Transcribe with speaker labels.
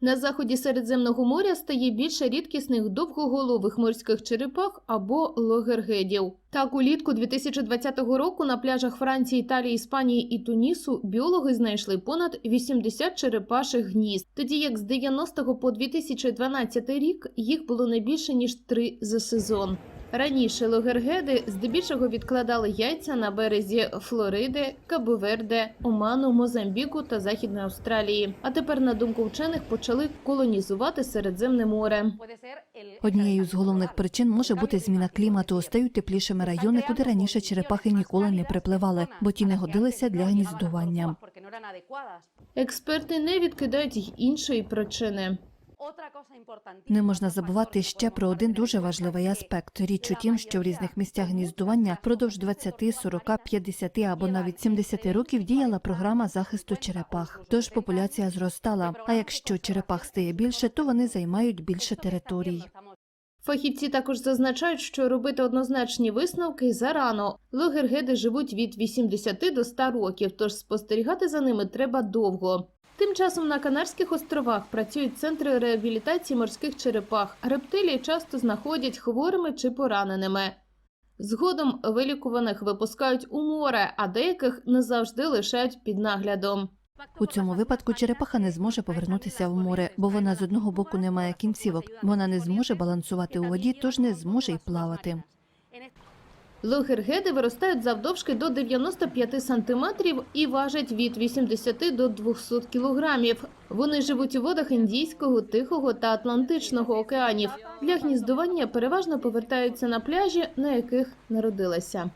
Speaker 1: На заході Середземного моря стає більше рідкісних довгоголових морських черепах або логергедів. Так, улітку 2020 року на пляжах Франції, Італії, Іспанії і Тунісу біологи знайшли понад 80 черепаших гнізд, тоді як з 90 по 2012 рік їх було не більше ніж три за сезон. Раніше логергеди здебільшого відкладали яйця на березі Флориди, Кабоверде, Оману, Мозамбіку та Західної Австралії. А тепер, на думку вчених, почали колонізувати Середземне море.
Speaker 2: Однією з головних причин може бути зміна клімату. Стають теплішими райони, куди раніше черепахи ніколи не припливали, бо ті не годилися для гніздування.
Speaker 1: Експерти не відкидають й іншої причини.
Speaker 2: Не можна забувати ще про один дуже важливий аспект. Річ у тім, що в різних місцях гніздування впродовж 20, 40, 50 або навіть 70 років діяла програма захисту черепах. Тож популяція зростала. А якщо черепах стає більше, то вони займають більше територій.
Speaker 1: Фахівці також зазначають, що робити однозначні висновки зарано. Логергеди живуть від 80 до 100 років, тож спостерігати за ними треба довго. Тим часом на Канарських островах працюють центри реабілітації морських черепах. Рептилії часто знаходять хворими чи пораненими. Згодом вилікуваних випускають у море, а деяких не завжди лишають під наглядом.
Speaker 2: У цьому випадку черепаха не зможе повернутися в море, бо вона з одного боку не має кінцівок. Вона не зможе балансувати у воді, тож не зможе й плавати.
Speaker 1: Логергеди виростають завдовжки до 95 сантиметрів і важать від 80 до 200 кілограмів. Вони живуть у водах Індійського, Тихого та Атлантичного океанів. Для гніздування переважно повертаються на пляжі, на яких народилися.